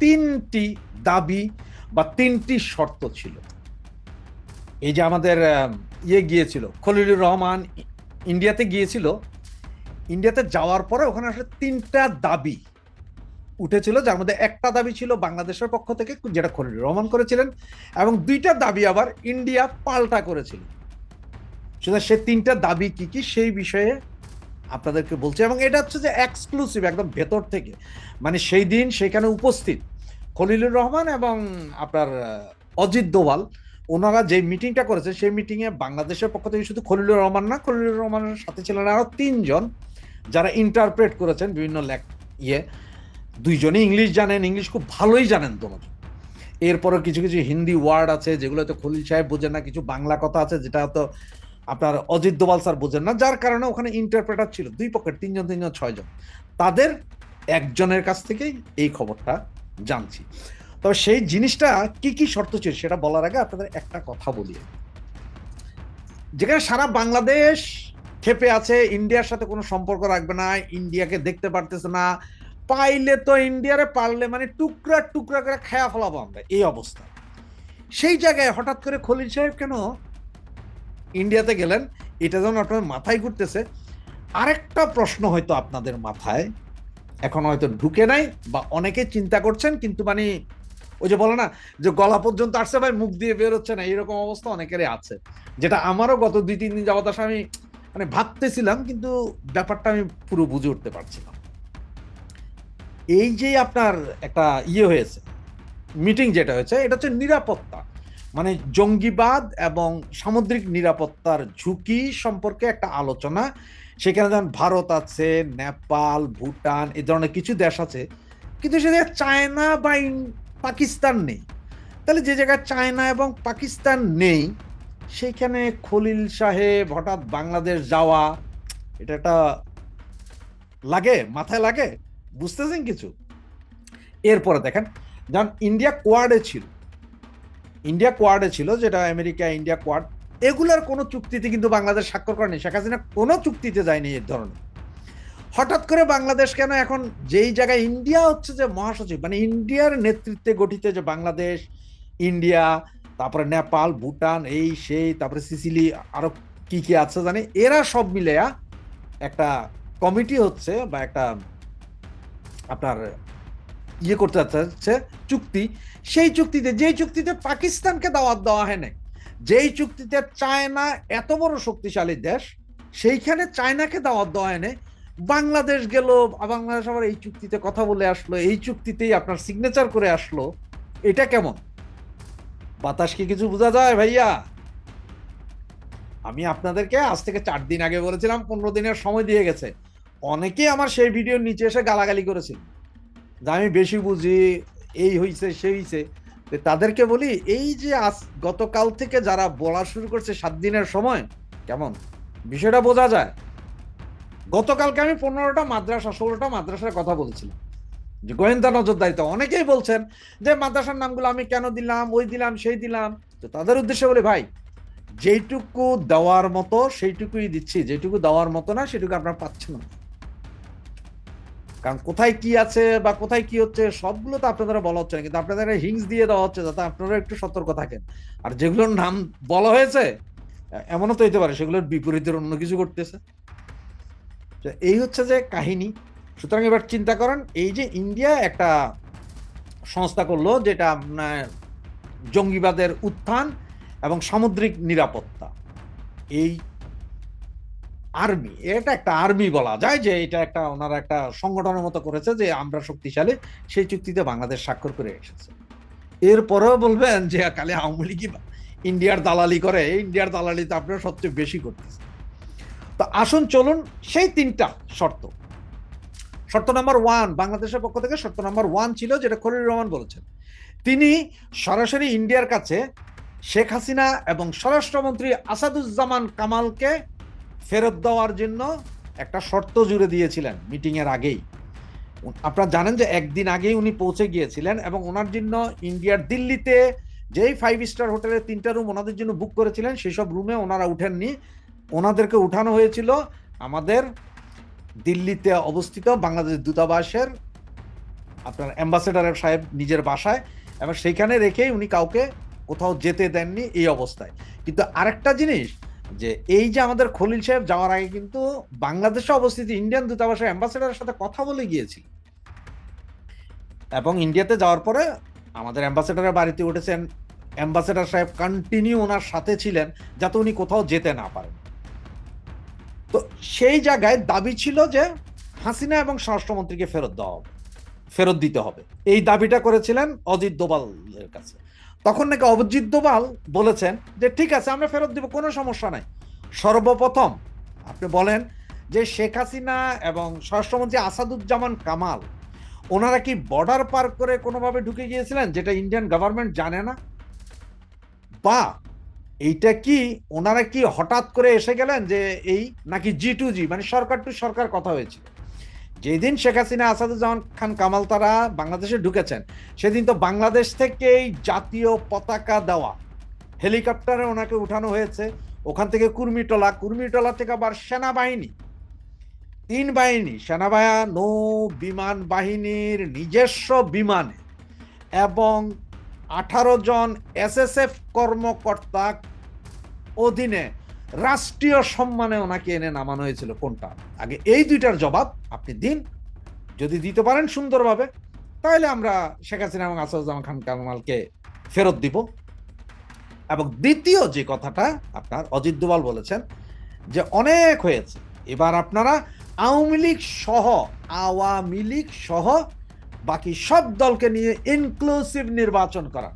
তিনটি দাবি বা তিনটি শর্ত ছিল। এই যে আমাদের ইয়ে গিয়েছিল, খলিলুর রহমান ইন্ডিয়াতে গিয়েছিল। ইন্ডিয়াতে যাওয়ার পরে ওখানে আসলে তিনটা দাবি উঠেছিল, যার মধ্যে একটা দাবি ছিল বাংলাদেশের পক্ষ থেকে, যেটা খলিলুর রহমান করেছিলেন, এবং দুইটা দাবি আবার ইন্ডিয়া পাল্টা করেছিল। সুতরাং সে তিনটা দাবি কি কি, সেই বিষয়ে আপনাদেরকে বলছি, এবং এটা হচ্ছে যে এক্সক্লুসিভ একদম ভেতর থেকে। মানে সেই দিন সেখানে উপস্থিত খলিলুর রহমান এবং আপনার অজিত দোভাল, ওনারা যে মিটিংটা করেছে, সেই মিটিংয়ে বাংলাদেশের পক্ষ থেকে শুধু খলিলুর রহমান না, খলিলুর রহমানের সাথে ছিলেন আরও তিনজন যারা ইন্টারপ্রেট করেছেন বিভিন্ন লেখ ইয়ে। দুইজনই ইংলিশ জানেন, ইংলিশ খুব ভালোই জানেন দুজন এরপরে কিছু কিছু হিন্দি ওয়ার্ড আছে, যেগুলো তো খলিল সাহেব বোঝেন না, কিছু বাংলা কথা আছে, যেটা তো আপনার অজিত দোভাল স্যার বোঝেন না, যার কারণে ওখানে ইন্টারপ্রেটার ছিল, দুই পক্ষের, তিনজন তিনজন, ছয়জন। তাদের একজনের কাছ থেকেই এই খবরটা জানছি। তবে সেই জিনিসটা কি কি শর্ত ছিল সেটা বলার আগে আপনাদের একটা কথা বলি। যেখানে সারা বাংলাদেশ ক্ষেপে আছে, ইন্ডিয়ার সাথে কোনো সম্পর্ক রাখবে না, ইন্ডিয়াকে দেখতে পারতেছে না। পাইলে তো ইন্ডিয়ারে পারলে মানে টুকরা টুকরা করে খেয়া ফেলাবো আমরা, এই অবস্থা। সেই জায়গায় হঠাৎ করে খলিল সাহেব কেন ইন্ডিয়াতে গেলেন, এটা যেমন আপনার মাথায় ঘুরতেছে। আরেকটা প্রশ্ন হয়তো আপনাদের মাথায়, এখন হয়তো ঢুকে নাই বা অনেকে চিন্তা করছেন, কিন্তু মানে ওই যে বলে না, যে গলা পর্যন্ত আসছে ভাই, মুখ দিয়ে বের হচ্ছে না এরকম অবস্থা অনেকেরই আছে। যেটা আমারও গত দুই, তিন দিন যাবত আসলে আমি মানে ভাবতেছিলাম, কিন্তু ব্যাপারটা আমি পুরো বুঝে উঠতে পারছিলাম। এই যে আপনার একটা ইয়ে হয়েছে মিটিং যেটা হয়েছে, এটা হচ্ছে নিরাপত্তা। মানে জঙ্গিবাদ এবং সামুদ্রিক নিরাপত্তার ঝুঁকি সম্পর্কে একটা আলোচনা। সেখানে যেমন ভারত আছে, নেপাল, ভুটান, এ ধরনের কিছু দেশ আছে। কিন্তু সে জায়গায় চায়না বা পাকিস্তান নেই। তাহলে যে জায়গায় চায়না এবং পাকিস্তান নেই সেইখানে খলিল সাহেব হঠাৎ বাংলাদেশ যাওয়া, এটা একটা লাগে, মাথায় লাগে? বুঝতেছেন কিছু? এরপরে দেখেন, যেমন ইন্ডিয়া কোয়াডে ছিল। ইন্ডিয়া কোয়াডে ছিল, যেটা আমেরিকা, ইন্ডিয়া কোয়াড এগুলার কোনো চুক্তিতে কিন্তু বাংলাদেশ স্বাক্ষর করেনি। শেখ হাসিনা কোনো চুক্তিতে যায়নি এর ধরনের। হঠাৎ করে বাংলাদেশ কেন এখন যেই জায়গায়, ইন্ডিয়া হচ্ছে যে মহাসচিব মানে ইন্ডিয়ার নেতৃত্বে গঠিত যে বাংলাদেশ, ইন্ডিয়া, তারপরে নেপাল, ভুটান, এই, সেই, তারপরে সিসিলি, আরও কি কি আছে জানি, এরা সব মিলে একটা কমিটি হচ্ছে বা একটা আপনার ইয়ে করতে যাচ্ছে চুক্তি, সেই চুক্তিতে, যেই চুক্তিতে পাকিস্তানকে দাওয়াত দেওয়া হয় নাই, যেই চুক্তিতে চায়না এত বড় শক্তিশালী দেশ, সেইখানে চায়নাকে দাওয়াত দেওয়া হয় নাই। বাংলাদেশ গেল, বাংলাদেশ আবার এই চুক্তিতে কথা বলে আসলো, এই চুক্তিতেই আপনার সিগনেচার করে আসলো, এটা কেমন? বাতাস কি কিছু বোঝা যায় ভাইয়া? আমি আপনাদেরকে আজ থেকে চার দিন আগে বলেছিলাম, পনেরো দিনের সময় দিয়ে গেছে। অনেকেই আমার সেই ভিডিওর নিচে এসে গালাগালি করেছিল আমি বেশি বুঝি, এই হইছে, সেই হইছে। তাদেরকে বলি, এই যে আজ গতকাল থেকে যারা বলা শুরু করছে সাত দিনের সময়, কেমন? বিষয়টা বোঝা যায়। গতকালকে আমি পনেরোটা মাদ্রাসা, ষোলোটা মাদ্রাসার কথা বলেছিলাম। যে গোয়েন্দা নজরদারিতে অনেকেই বলছেন যে মাদ্রাসার নামগুলো আমি কেন দিলাম, ওই দিলাম, সেই দিলাম। তো তাদের উদ্দেশ্যে বলি, ভাই, যেইটুকু দেওয়ার মতো সেইটুকুই দিচ্ছি যেটুকু দেওয়ার মতো না, সেটুকু আপনারা পাচ্ছেন না। কারণ কোথায় কি আছে বা কোথায় কি হচ্ছে, সবগুলো তো আপনাদের বলা হচ্ছে না, কিন্তু আপনাদের হিংস দিয়ে দেওয়া হচ্ছে যাতে আপনারা একটু সতর্ক থাকেন। আর যেগুলোর নাম বলা হয়েছে এমনও তো হইতে পারে, সেগুলোর বিপরীতের অন্য কিছু করতেছে এই হচ্ছে যে কাহিনী। সুতরাং এবার চিন্তা করেন, এই যে ইন্ডিয়া একটা সংস্থা করল যেটা আপনার জঙ্গিবাদের উত্থান এবং সামুদ্রিক নিরাপত্তা। এই আর্মি এটা একটা আর্মি বলা যায় যে এটা একটা ওনারা একটা সংগঠনের মতো করেছে যে আমরা শক্তিশালী, সেই চুক্তিতে বাংলাদেশ স্বাক্ষর করে এসেছে। এরপরেও বলবেন যে কালে আওয়ামী লীগই ইন্ডিয়ার দালালি করে ইন্ডিয়ার দালালি তো আপনারা সবচেয়ে বেশি করতেছে তো আসুন চলুন, সেই তিনটা শর্ত। শর্ত নাম্বার ওয়ান বাংলাদেশের পক্ষ থেকে শর্ত নাম্বার ওয়ান ছিল যেটা খলিল রহমান বলেছেন। তিনি সরাসরি ইন্ডিয়ার কাছে শেখ হাসিনা এবং স্বরাষ্ট্রমন্ত্রী আসাদুজ্জামান কামালকে ফেরত দেওয়ার জন্য একটা শর্ত জুড়ে দিয়েছিলেন মিটিং এর আগেই আপনারা জানেন যে একদিন আগেই উনি পৌঁছে গিয়েছিলেন এবং ওনার জন্য ইন্ডিয়ার দিল্লিতে যেই ফাইভ স্টার হোটেলে তিনটা রুম ওনাদের জন্য বুক করেছিলেন, সেসব রুমে ওনারা উঠেননি। ওনাদেরকে উঠানো হয়েছিল আমাদের দিল্লিতে অবস্থিত বাংলাদেশ দূতাবাসের, আপনার অ্যাম্বাসেডারের সাহেব নিজের বাসায়, এবং সেইখানে রেখেই উনি কাউকে কোথাও যেতে দেননি এই অবস্থায়। কিন্তু আরেকটা জিনিস যে এই যে আমাদের খলিল সাহেব যাওয়ার আগে কিন্তু বাংলাদেশে অবস্থিত ইন্ডিয়ান দূতাবাসের অ্যাম্বাসেডারের সাথে কথা বলে গিয়েছিল। এবং ইন্ডিয়াতে যাওয়ার পরে আমাদের অ্যাম্বাসেডারের বাড়িতে উঠেছেন। অ্যাম্বাসেডার সাহেব কন্টিনিউ ওনার সাথে ছিলেন, যাতে উনি কোথাও যেতে না পারেন। তো সেই জায়গায় দাবি ছিল যে হাসিনা এবং স্বরাষ্ট্রমন্ত্রীকে ফেরত দেওয়া হবে, ফেরত দিতে হবে। এই দাবিটা করেছিলেন অজিত দোবালের কাছে। তখন নাকি অজিত দোবাল বলেছেন যে, ঠিক আছে, আমরা ফেরত দিব, কোনো সমস্যা নাই। সর্বপ্রথম আপনি বলেন যে, শেখ হাসিনা এবং স্বরাষ্ট্রমন্ত্রী আসাদুজ্জামান কামাল, ওনারা কি বর্ডার পার করে কোনোভাবে ঢুকে গিয়েছিলেন, যেটা ইন্ডিয়ান গভর্নমেন্ট জানে না? বা এইটা কি ওনারা কি হঠাৎ করে এসে গেলেন যে, এই নাকি জি টু জি মানে সরকার টু সরকার কথা হয়েছিল? যেদিন শেখ হাসিনা, আসাদুজ্জামান খান, কামাল তারা বাংলাদেশে ঢুকেছেন, সেদিন তো বাংলাদেশ থেকেই জাতীয় পতাকা দেওয়া। হেলিকপ্টারে ওনাকে উঠানো হয়েছে। ওখান থেকে কুর্মিটলা কুর্মিটলা থেকে আবার সেনাবাহিনী। তিন বাহিনী, সেনাবাহিনী, নৌ বিমান বাহিনীর নিজস্ব বিমানে এবং আঠারো জন এসএসএফ কর্মকর্তা অধীনে রাষ্ট্রীয় সম্মানে ওনাকে এনে নামানো হয়েছিল কোনটা? আগে এই দুইটার জবাব আপনি দিন। যদি দিতে পারেন সুন্দরভাবে, তাহলে আমরা শেখ হাসিনা এবং আসাদুজ্জামান খান কামালকে ফেরত দিব। এবং দ্বিতীয় যে কথাটা আপনার অজিত দোভাল বলেছেন, যে অনেক হয়েছে। এবার আপনারা আওয়ামী লীগ সহ, আওয়ামী লীগ সহ বাকি সব দলকে নিয়ে ইনক্লুসিভ নির্বাচন করা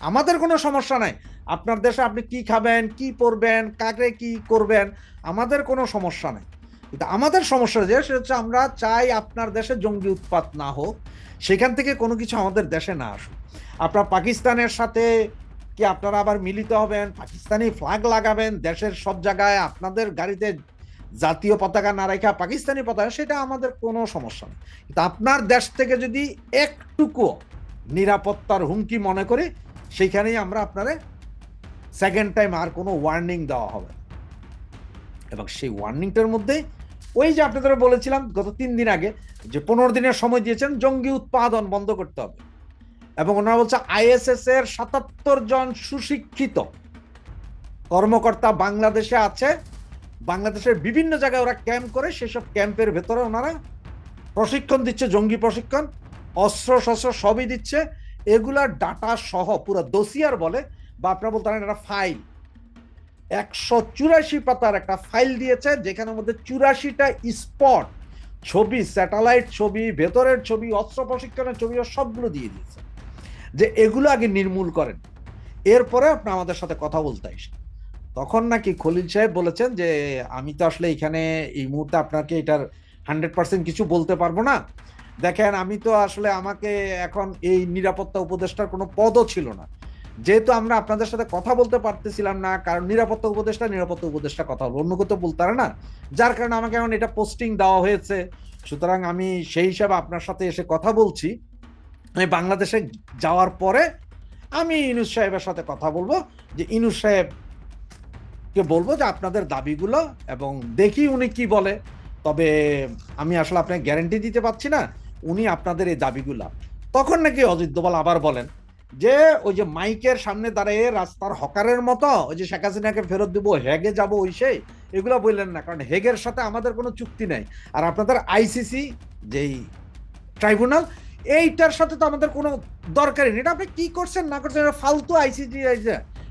আমাদের কোনো সমস্যা নাই। আপনার দেশে আপনি কি খাবেন, কি পরবেন, কাকে কি করবেন, আমাদের কোনো সমস্যা নেই। কিন্তু আমাদের সমস্যা যে, সেটা হচ্ছে আমরা চাই আপনার দেশে জঙ্গি উৎপাত না হোক, সেখান থেকে কোনো কিছু আমাদের দেশে না আসুক। আপনার পাকিস্তানের সাথে কি আপনারা আবার মিলিত হবেন? পাকিস্তানি ফ্ল্যাগ লাগাবেন, দেশের সব জায়গায় আপনাদের গাড়িতে জাতীয় পতাকা না রেখা পাকিস্তানি পতাকা, সেটা আমাদের কোনো সমস্যা নেই। কিন্তু আপনার দেশ থেকে যদি একটুকু নিরাপত্তার হুমকি মনে করি সেইখানেই আমরা আপনারে সেকেন্ড টাইম আর কোনো ওয়ার্নিং দেওয়া হবে। এবং সেই ওয়ার্নিংটার মধ্যে ওই যে আপনাদের বলেছিলাম গত তিন দিন আগে যে পনেরো দিনের সময় দিয়েছেন, জঙ্গি উৎপাদন বন্ধ করতে হবে। এবং ওনারা বলছে আইএসএস এর সাতাত্তর জন সুশিক্ষিত কর্মকর্তা বাংলাদেশে আছে। বাংলাদেশের বিভিন্ন জায়গায় ওরা ক্যাম্প করে, সেসব ক্যাম্পের ভেতরে ওনারা প্রশিক্ষণ দিচ্ছে, জঙ্গি প্রশিক্ষণ অস্ত্র শস্ত্র সবই দিচ্ছে। এগুলার ডাটা সহ, পুরো দোসিয়ার বলে বা আপনারা বলতে পারেন একটা ফাইল একশো চুরাশি পাতার একটা ফাইল দিয়েছে যেখানের মধ্যে চুরাশিটা স্পট ছবি স্যাটেলাইট ছবি, ভেতরের ছবি, অস্ত্র প্রশিক্ষণের ছবি সবগুলো দিয়ে দিয়েছে। যে এগুলো আগে নির্মূল করেন। এরপরে আপনি আমাদের সাথে কথা বলতে আসেন। তখন নাকি খলিল সাহেব বলেছেন যে, আমি তো আসলে এখানে এই মুহূর্তে আপনাকে এটার হান্ড্রেড পার্সেন্ট কিছু বলতে পারব না। দেখেন, আমি তো আসলে আমাকে এখন এই নিরাপত্তা উপদেষ্টার কোনো পদও ছিল না। যেহেতু আমরা আপনাদের সাথে কথা বলতে পারতেছিলাম না, কারণ নিরাপত্তা উপদেষ্টা নিরাপত্তা উপদেষ্টা কথা বলব, অন্য কোথাও বলতে পারে না। যার কারণে আমাকে এখন এটা পোস্টিং দেওয়া হয়েছে। সুতরাং আমি সেই হিসাবে আপনার সাথে এসে কথা বলছি। আমি বাংলাদেশে যাওয়ার পরে আমি ইনুস সাহেবের সাথে কথা বলব, যে ইনুস সাহেব কে বলব যে আপনাদের দাবিগুলো এবং দেখি উনি কি বলে। তবে আমি আসলে আপনাকে গ্যারেন্টি দিতে পারছি না, উনি আপনাদের এই দাবিগুলা। তখন নাকি অজিত দোবাল আবার বলেন যে ওই যে মাইকের সামনে দাঁড়িয়ে রাস্তার হকারের মতো, ওই যে শেখ হাসিনাকে ফেরত দিব, হেগে যাব ওই সেই, এগুলো বললেন না, কারণ হেগের সাথে আমাদের কোনো চুক্তি নেই। আর আপনাদের আইসিসি যেই ট্রাইব্যুনাল, এইটার সাথে তো আমাদের কোনো দরকারই নেই। এটা আপনি কি করছেন, না করছেন ফালতু আইসিসি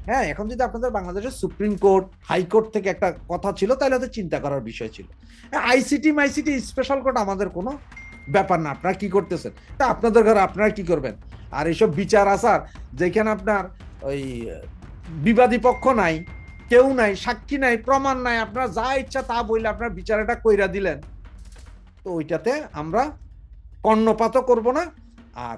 হ্যাঁ এখন যদি আপনাদের বাংলাদেশের সুপ্রিম কোর্ট, হাইকোর্ট থেকে একটা কথা ছিল, তাহলে হয়তো চিন্তা করার বিষয় ছিল। আইসিটি মাইসিটি স্পেশাল কোর্ট আমাদের কোনো ব্যাপার না, আপনারা কি করতেছেন? তা আপনাদের ঘরে আপনারা কি করবেন? আর এইসব বিচার আসার যেখানে আপনার ওই বিবাদী পক্ষ নাই, কেউ নাই, সাক্ষী নাই, প্রমাণ নাই, আপনার যা ইচ্ছা তা বললে আপনার বিচারটা কইরা দিলেন। তো ওইটাতে আমরা কর্ণপাতও করব না। আর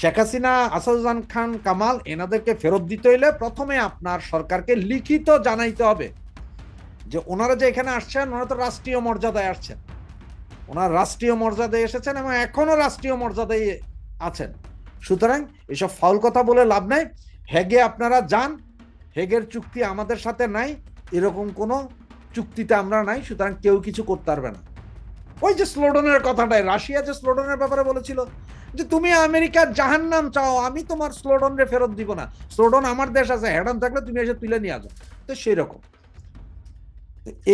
শেখ হাসিনা, আসাদুজ্জামান খান, কামাল এনাদেরকে ফেরত দিতে হইলে প্রথমে আপনার সরকারকে লিখিত জানাইতে হবে যে ওনারা যে এখানে আসছেন, ওনারা তো রাষ্ট্রীয় মর্যাদায় আসছেন। ওনার রাষ্ট্রীয় মর্যাদায় এসেছেন এবং এখনও রাষ্ট্রীয় মর্যাদায় আছেন। সুতরাং এসব ফাউল কথা বলে লাভ নাই। হেগে আপনারা যান, হেগের চুক্তি আমাদের সাথে নাই, এরকম কোনো চুক্তিতে আমরা নাই, সুতরাং কেউ কিছু করতে পারবে না। ওই যে স্লোডনের কথাটাই, রাশিয়া যে স্লোডনের ব্যাপারে বলেছিল যে তুমি আমেরিকার জাহান্নাম চাও, আমি তোমার স্লোডন রে ফেরত দিব না। স্লোডন আমার দেশ আছে হ্যাডন থাকলে তুমি এসে তুলে নিয়ে আসো। তো সেই রকম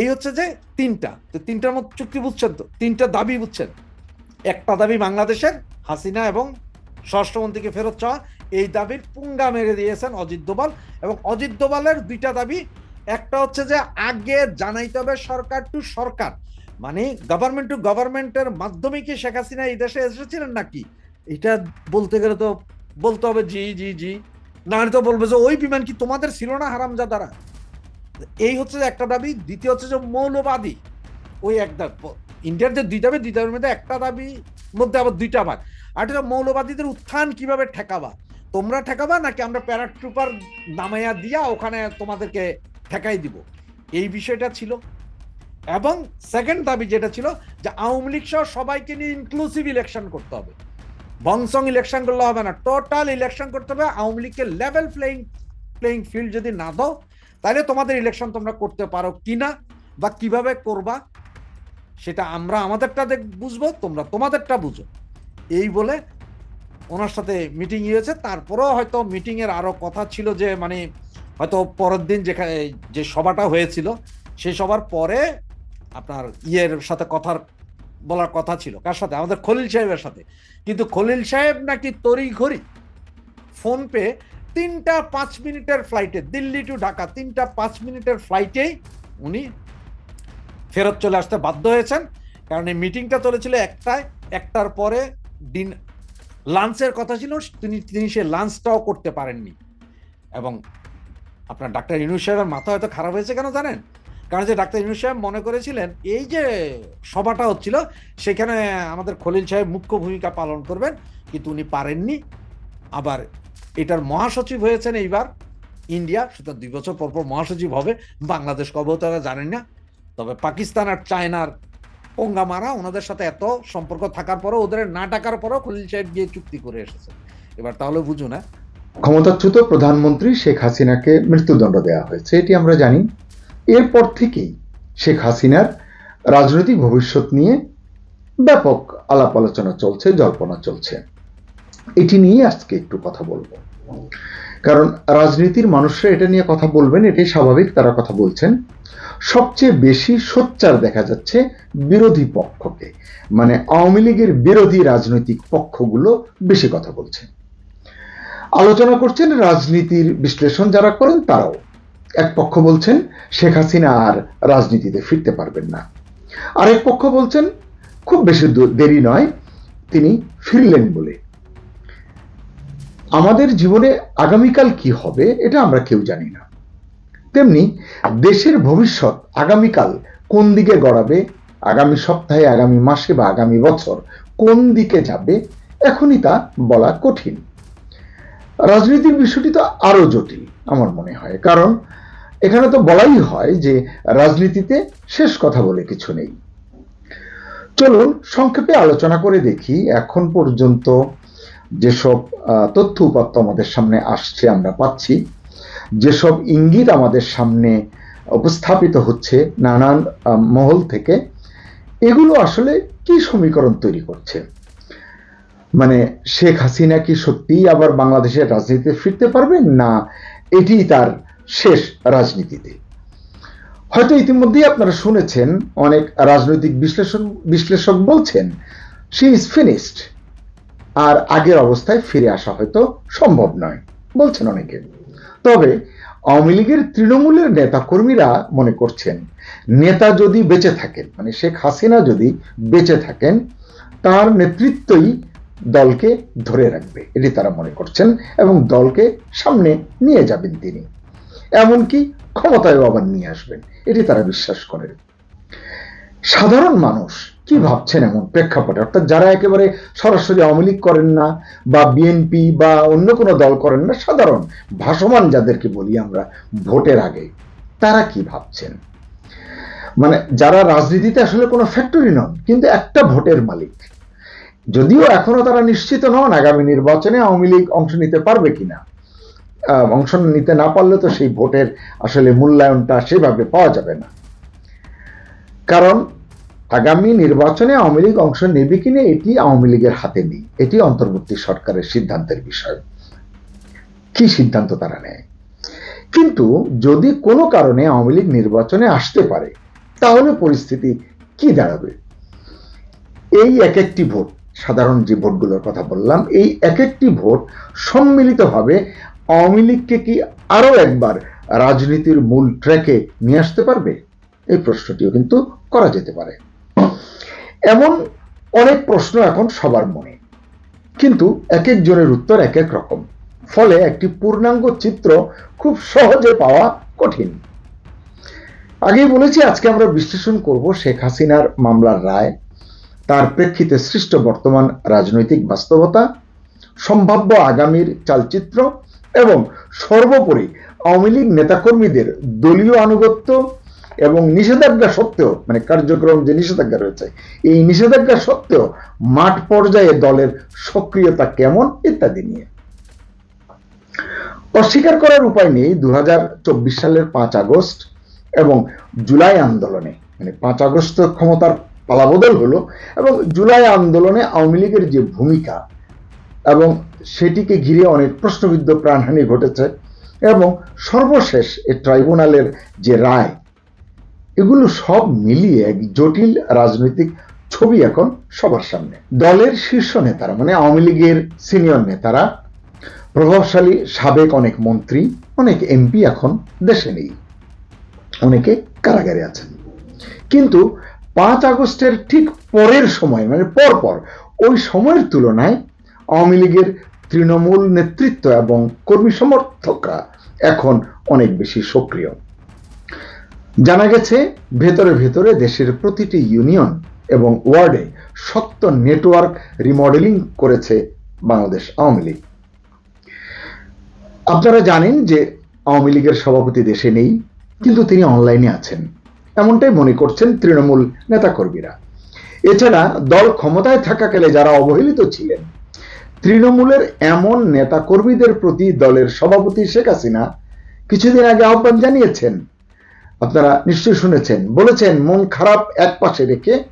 এই হচ্ছে যে তিনটা। তো তিনটার মধ্যে চুক্তি বুঝছেন তো? তিনটা দাবি বুঝছেন? একটা দাবি বাংলাদেশের, হাসিনা এবং স্বরাষ্ট্রমন্ত্রীকে ফেরত চাওয়া। এই দাবির পুঙ্গা মেরে দিয়েছেন অজিত দোভাল এবং অজিত দোভালের দুইটা দাবি। একটা হচ্ছে যে আগে জানাইতে হবে সরকার টু সরকার। মানে গভর্নমেন্ট টু গভর্নমেন্টের মাধ্যমে কি শেখ হাসিনা এই দেশে এসেছিলেন নাকি? এটা বলতে গেলে তো বলতে হবে জি জি জি। না তো বলবে যে ওই বিমান কি তোমাদের ছিল না হারামজাদারা? এই হচ্ছে একটা দাবি, দ্বিতীয় হচ্ছে যে মৌলবাদী। ওই এক ইন্ডিয়ার যে দুই দাবি, দুই দাবির মধ্যে একটা দাবি মধ্যে আবার দুইটা ভাগ আর এটা মৌলবাদীদের উত্থান কীভাবে ঠেকাবা? তোমরা ঠেকাবা নাকি আমরা প্যারাট্রুপার নামাইয়া দিয়া ওখানে তোমাদেরকে ঠেকাই দিব? এই বিষয়টা ছিল। এবং সেকেন্ড দাবি যেটা ছিল যে আওয়ামী লীগ সহ সবাইকে নিয়ে ইনক্লুসিভ ইলেকশন করতে হবে। বংসং ইলেকশন করলে হবে না টোটাল ইলেকশন করতে হবে। আওয়ামী লীগকে লেভেল প্লেইং প্লেইং ফিল্ড যদি না দাও তাহলে তোমাদের ইলেকশন তোমরা করতে পারো কি না বা কীভাবে করবা, সেটা আমরা আমাদেরটা দেখ, বুঝব, তোমরা তোমাদেরটা বুঝো। এই বলে ওনার সাথে মিটিং হয়েছে, তারপরেও হয়তো মিটিং এর আরও কথা ছিল যে মানে হয়তো পরের দিন যেখানে, যে সভাটা হয়েছিল, সেই সবার পরে আপনার ইয়ের সাথে কথার, বলার কথা ছিল। কার সাথে? আমাদের খলিল সাহেবের সাথে। কিন্তু খলিল সাহেব নাকি তরি ঘড়ি ফোন পে তিনটা পাঁচ মিনিটের ফ্লাইটে দিল্লি টু ঢাকা, তিনটা পাঁচ মিনিটের ফ্লাইটেই উনি ফেরত চলে আসতে বাধ্য হয়েছেন। কারণ এই মিটিংটা চলেছিল একটায়, একটার পরে দিন, লাঞ্চের কথা ছিল, তিনি তিনি সে লাঞ্চটাও করতে পারেননি। এবং আপনার ডাক্তার ইনু সাহেবের মাথা হয়তো খারাপ হয়েছে কেন জানেন? কারণ যে ডাক্তার ইনু সাহেব মনে করেছিলেন, এই যে সভাটা হচ্ছিল, সেখানে আমাদের খলিল সাহেব মুখ্য ভূমিকা পালন করবেন, কিন্তু উনি পারেননি। আবার এটার মহাসচিব হয়েছেন এইবার ইন্ডিয়া। সেটা দুই বছর পর পর মহাসচিব হবে। বাংলাদেশ কবে তারা জানেন না। তবে পাকিস্তান আর চায়নার পঙ্গা মারা ওনাদের সাথে এত সম্পর্ক থাকার পরেও, ওদের না ডাকার পরেও খলিল সাহেব গিয়ে চুক্তি করে এসেছে। এবার তাহলে বুঝুন হ্যাঁ? ক্ষমতাচ্যুত প্রধানমন্ত্রী শেখ হাসিনাকে মৃত্যুদণ্ড দেওয়া হয়েছে, এটি আমরা জানি। এরপর থেকেই শেখ হাসিনার রাজনৈতিক ভবিষ্যৎ নিয়ে ব্যাপক আলাপ আলোচনা চলছে, জল্পনা চলছে। এটি নিয়ে আজকে একটু কথা বলব। কারণ রাজনীতির মানুষরা এটা নিয়ে কথা বলবেন, এটাই স্বাভাবিক, তারা কথা বলছেন। সবচেয়ে বেশি সোচ্চার দেখা যাচ্ছে বিরোধী পক্ষকে মানে আওয়ামী লীগের বিরোধী রাজনৈতিক পক্ষগুলো বেশি কথা বলছে। আলোচনা করছেন রাজনীতির বিশ্লেষণ যারা করেন তারাও। এক পক্ষ বলছেন, শেখ হাসিনা আর রাজনীতিতে ফিরতে পারবেন না। আরেক পক্ষ বলছেন, খুব বেশি দেরি নয়, তিনি ফিরলেন বলে। আমাদের জীবনে আগামীকাল কি হবে, এটা আমরা কেউ জানি না। তেমনি দেশের ভবিষ্যৎ আগামীকাল কোন দিকে গড়াবে, আগামী সপ্তাহে, আগামী মাসে বা আগামী বছর কোন দিকে যাবে, এখনই তা বলা কঠিন। রাজনীতির বিষয়টি তো আরও জটিল আমার মনে হয়, কারণ এখানে তো বলাই হয় যে রাজনীতিতে শেষ কথা বলে কিছু নেই। চলুন সংক্ষেপে আলোচনা করে দেখি, এখন পর্যন্ত যেসব তথ্য উপাত্ত আমাদের সামনে আসছে, আমরা পাচ্ছি। যেসব ইঙ্গিত আমাদের সামনে উপস্থাপিত হচ্ছে নানান মহল থেকে, এগুলো আসলে কি সমীকরণ তৈরি করছে? মানে শেখ হাসিনা কি সত্যিই আবার বাংলাদেশের রাজনীতিতে ফিরতে পারবেন, না এটি তার শেষ রাজনীতিতে? হয়তো ইতিমধ্যেই আপনারা শুনেছেন, অনেক রাজনৈতিক বিশ্লেষণ, বিশ্লেষক বলছেন শি ইজ ফিনিশড আর আগের অবস্থায় ফিরে আসা হয়তো সম্ভব নয়, বলছেন অনেকে। তবে আওয়ামী লীগের তৃণমূলের নেতা কর্মীরা মনে করছেন, নেতা যদি বেঁচে থাকেন মানে শেখ হাসিনা যদি বেঁচে থাকেন, তার নেতৃত্বই দলকে ধরে রাখবে, এটি তারা মনে করছেন, এবং দলকে সামনে নিয়ে যাবেন তিনি। এমনকি ক্ষমতায়ও আবার নিয়ে আসবেন, এটি তারা বিশ্বাস করেন। সাধারণ মানুষ কি ভাবছেন এমন প্রেক্ষাপটে? অর্থাৎ যারা একেবারে সরাসরি আওয়ামী লীগ করেন না বা বিএনপি বা অন্য কোনো দল করেন না, সাধারণ ভাসমান যাদেরকে বলি আমরা ভোটের আগে, তারা কি ভাবছেন? মানে যারা রাজনীতিতে আসলে কোনো ফ্যাক্টরি নন, কিন্তু একটা ভোটের মালিক। যদিও এখনও তারা নিশ্চিত নন আগামী নির্বাচনে আওয়ামী লীগ অংশ নিতে পারবে কিনা। অংশ নিতে না পারলে তো সেই ভোটের আসলে মূল্যায়নটা সেভাবে পাওয়া যাবে না। কারণ আগামী নির্বাচনে আওয়ামী লীগ অংশ নেবে কিনা এটি আওয়ামী লীগের হাতে নেই। এটি অন্তর্বর্তী সরকারের সিদ্ধান্তের বিষয়। কি সিদ্ধান্ত তারা নেয়? কিন্তু যদি কোনো কারণে আওয়ামী লীগ নির্বাচনে আসতে পারে, তাহলে পরিস্থিতি কি দাঁড়াবে? এই এক একটি ভোট, সাধারণ যে ভোটগুলোর কথা বললাম, এই এক একটি ভোট সম্মিলিতভাবে আওয়ামী লীগকে কি আরও একবার রাজনীতির মূল ট্র্যাকে নিয়ে আসতে পারবে? এই প্রশ্নটিও কিন্তু করা যেতে পারে। এমন অনেক প্রশ্ন এখন সবার মনে। কিন্তু এক একজনের উত্তর এক এক রকম। ফলে একটি পূর্ণাঙ্গ চিত্র খুব সহজে পাওয়া কঠিন। আগেই বলেছি, আজকে আমরা বিশ্লেষণ করব শেখ হাসিনার মামলার রায়, তার প্রেক্ষিতে সৃষ্ট বর্তমান রাজনৈতিক বাস্তবতা, সম্ভাব্য আগামীর চালচিত্র এবং সর্বোপরি আওয়ামী লীগ নেতাকর্মীদের দলীয় আনুগত্য এবং নিষেধাজ্ঞা সত্ত্বেও মানে কার্যক্রম যে নিষেধাজ্ঞা রয়েছে, এই নিষেধাজ্ঞা সত্ত্বেও মাঠ পর্যায়ে দলের সক্রিয়তা কেমন ইত্যাদি নিয়ে। অস্বীকার করার উপায় নেই দু হাজার চব্বিশ সালের পাঁচ আগস্ট এবং জুলাই আন্দোলনে। মানে পাঁচ আগস্ট ক্ষমতার পালাবদল হলো এবং জুলাই আন্দোলনে আওয়ামী লীগের যে ভূমিকা এবং সেটিকে ঘিরে অনেক প্রশ্নবিদ্ধ প্রাণহানি ঘটেছে এবং সর্বশেষ এ ট্রাইব্যুনালের যে রায় এগুলো সব মিলিয়ে এক জটিল রাজনৈতিক ছবি এখন সবার সামনে। দলের শীর্ষ নেতারা মানে আওয়ামী লীগের সিনিয়র নেতারা, প্রভাবশালী সাবেক অনেক মন্ত্রী, অনেক এমপি এখন দেশে নেই। অনেকে কারাগারে আছেন। কিন্তু পাঁচ আগস্টের ঠিক পরের সময় মানে পর পর, ওই সময়ের তুলনায় আওয়ামী লীগের তৃণমূল নেতৃত্ব এবং কর্মী সমর্থকরা এখন অনেক বেশি সক্রিয়। জানা গেছে, ভেতরে ভেতরে দেশের প্রতিটি ইউনিয়ন এবং ওয়ার্ডে শক্ত নেটওয়ার্ক রিমডেলিং করেছে বাংলাদেশ আওয়ামী লীগ। আপনারা জানেন যে আওয়ামী লীগের সভাপতি দেশে নেই, কিন্তু তিনি অনলাইনে আছেন। এমনটাই মনে করছেন তৃণমূল নেতাকর্মীরা। এছাড়া দল ক্ষমতায় থাকাকালে যারা অবহেলিত ছিলেন, তৃণমূলের এমন নেতাকর্মীদের প্রতি দলের সভাপতি শেখ হাসিনা কিছুদিন আগে আহ্বান জানিয়েছেন আপনারা নিশ্চয়ই শুনেছেন। বলেছেন, মন খারাপ এক পাশে রেখে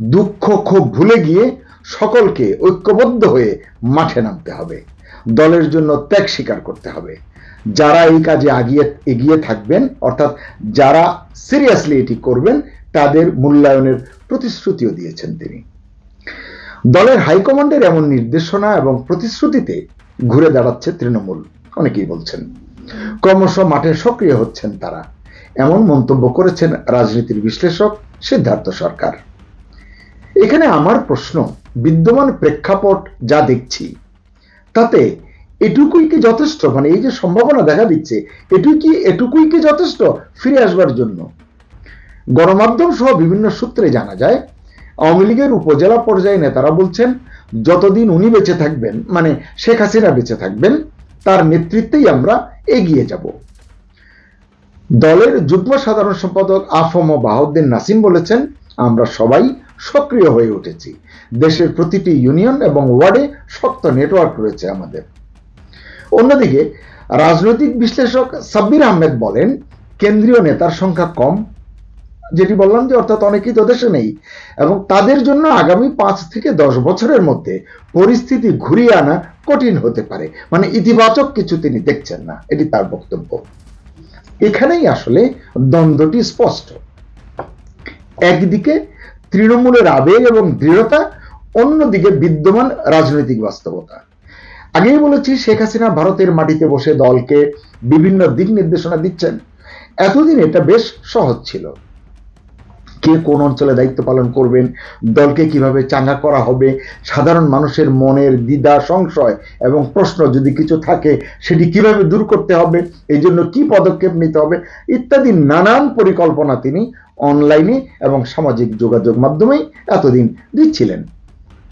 দুঃখ ক্ষোভ ভুলে গিয়ে সকলকে ঐক্যবদ্ধ হয়ে মাঠে নামতে হবে। দলের জন্য ত্যাগ স্বীকার করতে হবে। যারা এই কাজে আগিয়ে, এগিয়ে থাকবেন, অর্থাৎ যারা সিরিয়াসলি এটি করবেন, তাদের মূল্যায়নের প্রতিশ্রুতিও দিয়েছেন তিনি। দলের হাইকমান্ডের এমন নির্দেশনা এবং প্রতিশ্রুতিতে ঘুরে দাঁড়াচ্ছে তৃণমূল, অনেকেই বলছেন। ক্রমশ মাঠে সক্রিয় হচ্ছেন তারা। এমন মন্তব্য করেছেন রাজনীতির বিশ্লেষক সিদ্ধার্থ সরকার। এখানে আমার প্রশ্ন, বিদ্যমান প্রেক্ষাপট যা দেখছি, তাতে এটুকুই কি যথেষ্ট? মানে এই যে সম্ভাবনা দেখা দিচ্ছে এটুকুই কি এটুকুই কি যথেষ্ট ফিরে আসবার জন্য? গণমাধ্যম সহ বিভিন্ন সূত্রে জানা যায়, আওয়ামী লীগের উপজেলা পর্যায়ে নেতারা বলছেন, যতদিন উনি বেঁচে থাকবেন মানে শেখ হাসিনা বেঁচে থাকবেন, তার নেতৃত্বেই আমরা এগিয়ে যাব। দলের যুগ্ম সাধারণ সম্পাদক আফম বাহাউদ্দিন নাসিম বলেছেন, আমরা সবাই সক্রিয় হয়ে উঠেছি। দেশের প্রতিটি ইউনিয়ন এবং ওয়ার্ডে শক্ত নেটওয়ার্ক রয়েছে আমাদের। অন্যদিকে, রাজনৈতিক বিশ্লেষক সাব্বির আহমেদ বলেন, কেন্দ্রীয় নেতার সংখ্যা কম, যেটি বললাম যে অর্থাৎ অনেকেই তো দেশে নেই, এবং তাদের জন্য আগামী পাঁচ থেকে দশ বছরের মধ্যে পরিস্থিতি ঘুরিয়ে আনা কঠিন হতে পারে। মানে ইতিবাচক কিছু তিনি দেখছেন না, এটি তার বক্তব্য। এখানেই আসলে দ্বন্দ্বটি স্পষ্ট। একদিকে তৃণমূলের আবেগ এবং দৃঢ়তা, অন্যদিকে বিদ্যমান রাজনৈতিক বাস্তবতা। আগেই বলেছি, শেখ হাসিনা ভারতের মাটিতে বসে দলকে বিভিন্ন দিক নির্দেশনা দিচ্ছেন। এতদিন এটা বেশ সহজ ছিল। কে কোন অঞ্চলে দায়িত্ব পালন করবেন, দলকে কীভাবে চাঙ্গা করা হবে, সাধারণ মানুষের মনের দ্বিধা, সংশয় এবং প্রশ্ন যদি কিছু থাকে, সেটি কীভাবে দূর করতে হবে এই জন্য কি পদক্ষেপ নিতে হবে, ইত্যাদি নানান পরিকল্পনা তিনি অনলাইনে এবং সামাজিক যোগাযোগ মাধ্যমেই এতদিন দিচ্ছিলেন।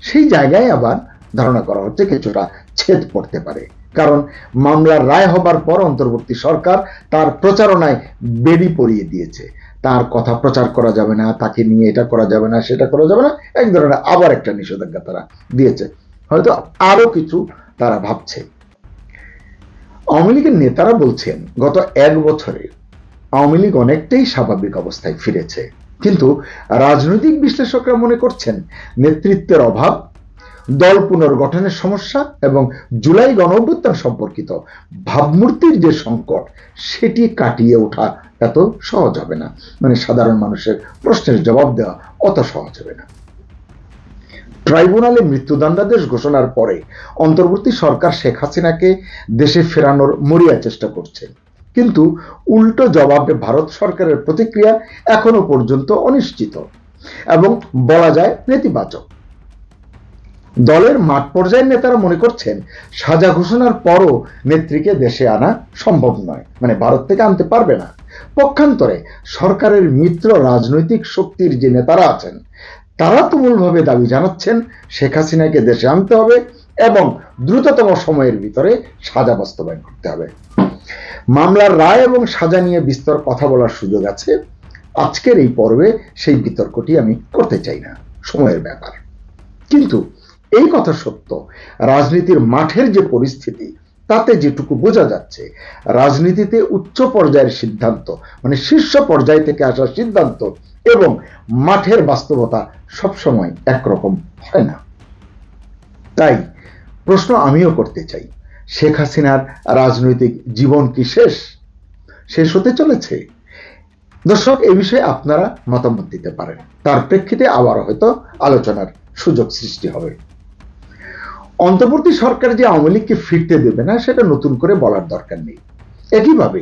সেই জায়গায় আবার ধারণা করা হচ্ছে কিছুটা ছেদ পড়তে পারে। কারণ মামলার রায় হবার পর অন্তর্বর্তী সরকার তার প্রচারণায় বেড়ি পরিয়ে দিয়েছে। তার কথা প্রচার করা যাবে না, তাকে নিয়ে এটা করা যাবে না, সেটা করা যাবে না, এক ধরনের আবার একটা নিষেধাজ্ঞা তারা দিয়েছে। হয়তো আরও কিছু তারা ভাবছে। আওয়ামী লীগের নেতারা বলছেন, গত এক বছরে আওয়ামী লীগ অনেকটাই স্বাভাবিক অবস্থায় ফিরেছে। কিন্তু রাজনৈতিক বিশ্লেষকরা মনে করছেন, নেতৃত্বের অভাব দল পুনর্গঠনের সমস্যা এবং জুলাই গণঅভ্যুত্থান সম্পর্কিত ভাবমূর্তির যে সংকট, সেটি কাটিয়ে ওঠা এত সহজ হবে না। মানে সাধারণ মানুষের প্রশ্নের জবাব দেওয়া অত সহজ হবে না। ট্রাইব্যুনালে মৃত্যুদণ্ডাদেশ ঘোষণার পরে অন্তর্বর্তী সরকার শেখ হাসিনাকে দেশে ফেরানোর মরিয়া চেষ্টা করছে। কিন্তু উল্টো জবাবে ভারত সরকারের প্রতিক্রিয়া এখনও পর্যন্ত অনিশ্চিত এবং বলা যায় নেতিবাচক। দলের মাঠ পর্যায়ের নেতারা মনে করছেন সাজা ঘোষণার পরও নেত্রীকে দেশে আনা সম্ভব নয়। মানে ভারত থেকে আনতে পারবে না। পক্ষান্তরে সরকারের মিত্র রাজনৈতিক শক্তির যে নেতারা আছেন, তারা তুমুলভাবে দাবি জানাচ্ছেন, শেখ হাসিনাকে দেশে আনতে হবে এবং দ্রুততম সময়ের ভিতরে সাজা বাস্তবায়ন করতে হবে। মামলার রায় এবং সাজা নিয়ে বিস্তর কথা বলার সুযোগ আছে। আজকের এই পর্বে সেই বিতর্কটি আমি করতে চাই না। সময়ের ব্যাপার। কিন্তু এই কথা সত্য। রাজনীতির মাঠের যে পরিস্থিতি, তাতে যেটুকু বোঝা যাচ্ছে, রাজনীতিতে উচ্চ পর্যায়ের সিদ্ধান্ত মানে শীর্ষ পর্যায় থেকে আসা সিদ্ধান্ত এবং মাঠের বাস্তবতা সবসময় একরকম হয় না। তাই প্রশ্ন আমিও করতে চাই, শেখ হাসিনার রাজনৈতিক জীবন কি শেষ? শেষ হতে চলেছে? দর্শক, এ বিষয়ে আপনারা মতামত দিতে পারেন। তার প্রেক্ষিতে আবার হয়তো আলোচনার সুযোগ সৃষ্টি হবে। অন্তর্বর্তী সরকার যে আওয়ামী লীগকে ফিরতে দেবে না, সেটা নতুন করে বলার দরকার নেই। একইভাবে,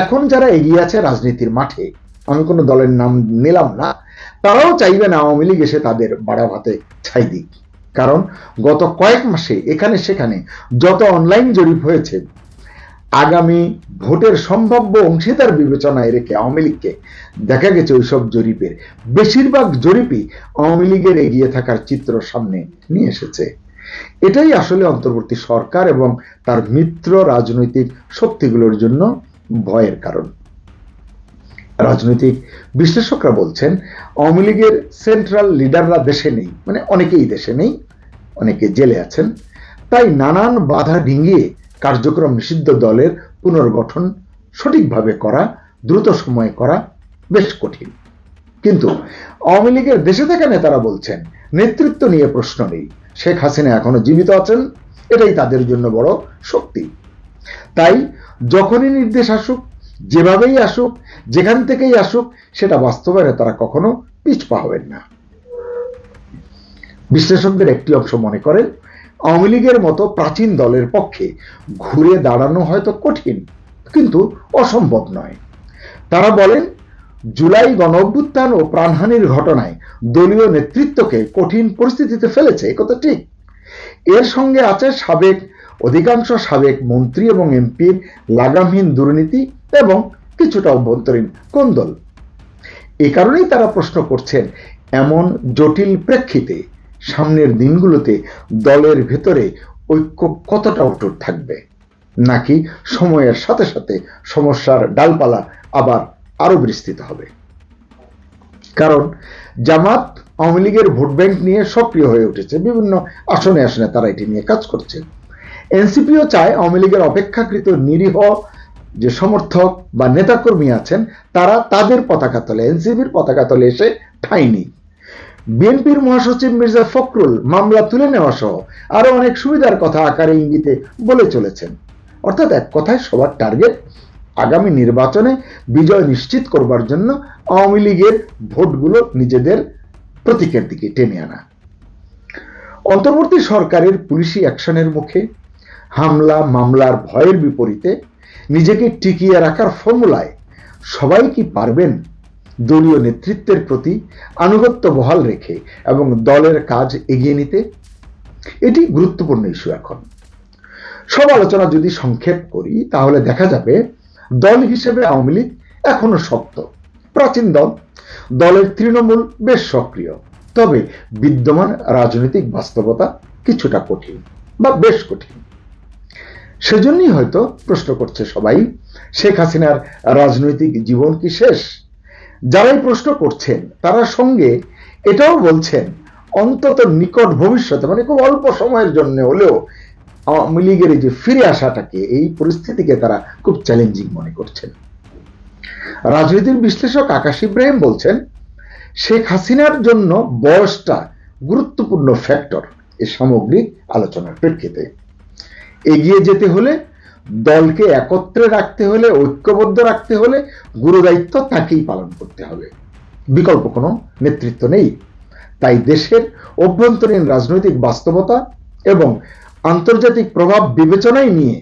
এখন যারা এগিয়ে আছে রাজনীতির মাঠে, আমি কোনো দলের নাম নিলাম না, তারাও চাইবে না আওয়ামী লীগ এসে তাদের বাড়া ভাতে ছাই দিক। কারণ গত কয়েক মাসে এখানে সেখানে যত অনলাইন জরিপ হয়েছে, আগামী ভোটের সম্ভাব্য অংশীদার বিবেচনায় রেখে আওয়ামী লীগকে দেখা গেছে ওইসব জরিপের। বেশিরভাগ জরিপই আওয়ামী লীগের এগিয়ে থাকার চিত্র সামনে নিয়ে এসেছে। এটাই আসলে অন্তর্বর্তী সরকার এবং তার মিত্র রাজনৈতিক শক্তিগুলোর জন্য ভয়ের কারণ। রাজনৈতিক বিশ্লেষকরা বলছেন, আওয়ামী লীগের সেন্ট্রাল লিডাররা দেশে নেই মানে অনেকেই দেশে নেই, অনেকে জেলে আছেন। তাই নানান বাধা ডিঙ্গিয়ে কার্যক্রম নিষিদ্ধ দলের পুনর্গঠন সঠিকভাবে করা, দ্রুত সময়ে করা বেশ কঠিন। কিন্তু আওয়ামী লীগের দেশে থাকা নেতারা বলছেন, নেতৃত্ব নিয়ে প্রশ্ন নেই। শেখ হাসিনা এখনও জীবিত আছেন, এটাই তাদের জন্য বড় শক্তি। তাই যখনই নির্দেশ আসুক, যেভাবেই আসুক, যেখান থেকেই আসুক, সেটা বাস্তবায়নে তারা কখনো পিছপা হবেন না। বিশ্লেষকদের একটি অংশ মনে করেন, আওয়ামী লীগের মতো প্রাচীন দলের পক্ষে ঘুরে দাঁড়ানো হয়তো কঠিন, কিন্তু অসম্ভব নয়। তারা বলেন জুলাই গণ অভ্যুত্থান ও প্রাণহানির ঘটনায় দলীয় নেতৃত্বকে কঠিন পরিস্থিতিতে ফেলেছে একথা ঠিক। এর সঙ্গে আছে সাবেক, অধিকাংশ সাবেক মন্ত্রী এবং এমপির লাগামহীন দুর্নীতি এবং কিছুটা অভ্যন্তরীণ কোন্দল। এ কারণেই তারা প্রশ্ন করছেন, এমন জটিল প্রেক্ষিতে সামনের দিনগুলোতে দলের ভেতরে ঐক্য কতটা অটুট থাকবে? নাকি সময়ের সাথে সাথে সমস্যার ডালপালা আবার আরও বিস্তৃত হবে। কারণ জামাত, আওয়ামী লীগের ভোট ব্যাংক নিয়ে সক্রিয় হয়ে উঠেছে। বিভিন্ন আসনে আসনে তারা এটি নিয়ে কাজ করছে। এনসিপিও চায় আওয়ামী লীগের অপেক্ষাকৃত নিরীহ যে সমর্থক বা নেতাকর্মী আছেন, তারা তাদের পতাকা তলে, এনসিপির পতাকা তলে এসে ঠাঁই নেই। বিএনপির মহাসচিব মির্জা ফখরুল মামলা তুলে নেওয়া সহ আরও অনেক সুবিধার কথা আকারে ইঙ্গিতে বলে চলেছেন। অর্থাৎ এক কথায় সবার টার্গেট আগামী নির্বাচনে বিজয় নিশ্চিত করবার জন্য আওয়ামী লীগের ভোটগুলো নিজেদের প্রতীকের দিকে টেনে আনা। অন্তর্বর্তী সরকারের পুলিশি অ্যাকশনের মুখে হামলা, মামলার ভয়ের বিপরীতে নিজেকে টিকিয়ে রাখার ফর্মুলায় সবাই কি পারবেন? দলীয় নেতৃত্বের প্রতি আনুগত্য বহাল রেখে এবং দলের কাজ এগিয়ে নিতে? এটি গুরুত্বপূর্ণ ইস্যু এখন। সব আলোচনা যদি সংক্ষেপ করি, তাহলে দেখা যাবে দল হিসেবে আওয়ামী লীগ এখনও শক্ত প্রাচীন দল, দলের তৃণমূল বেশ সক্রিয়। তবে বিদ্যমান রাজনৈতিক বাস্তবতা কিছুটা কঠিন বা বেশ কঠিন। সেজন্যই হয়তো প্রশ্ন করছে সবাই, শেখ হাসিনার রাজনৈতিক জীবন কি শেষ? যারাই প্রশ্ন করছেন, তারা সঙ্গে এটাও বলছেন, অন্তত নিকট ভবিষ্যতে মানে খুব অল্প সময়ের জন্য হলেও আওয়ামী লীগের এই যে ফিরে আসাটাকে, এই পরিস্থিতিকে তারা খুব চ্যালেঞ্জিং মনে করছেন। রাজনীতির বিশ্লেষক আকাশ ইব্রাহিম বলছেন, শেখ হাসিনার জন্য বয়সটা গুরুত্বপূর্ণ ফ্যাক্টর এ সামগ্রিক আলোচনার প্রেক্ষিতে। এগিয়ে যেতে হলে, দলকে একত্রে রাখতে হলে, ঐক্যবদ্ধ রাখতে হলে গুরুদায়িত্ব তাকেই পালন করতে হবে। বিকল্প কোনো নেতৃত্ব নেই। তাই দেশের অভ্যন্তরীণ রাজনৈতিক বাস্তবতা এবং আন্তর্জাতিক প্রভাব বিবেচনায় নিয়ে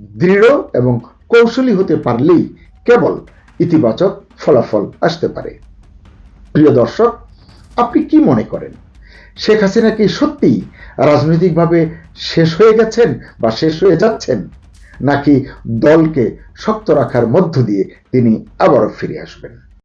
দৃঢ় এবং কৌশলী হতে পারলেই কেবল ইতিবাচক ফলাফল আসতে পারে। প্রিয় দর্শক, আপনি কি মনে করেন? শেখ হাসিনা কি সত্যিই রাজনৈতিকভাবে শেষ হয়ে গেছেন বা শেষ হয়ে যাচ্ছেন? নাকি দলকে শক্ত রাখার মধ্য দিয়ে তিনি আবারও ফিরে আসবেন?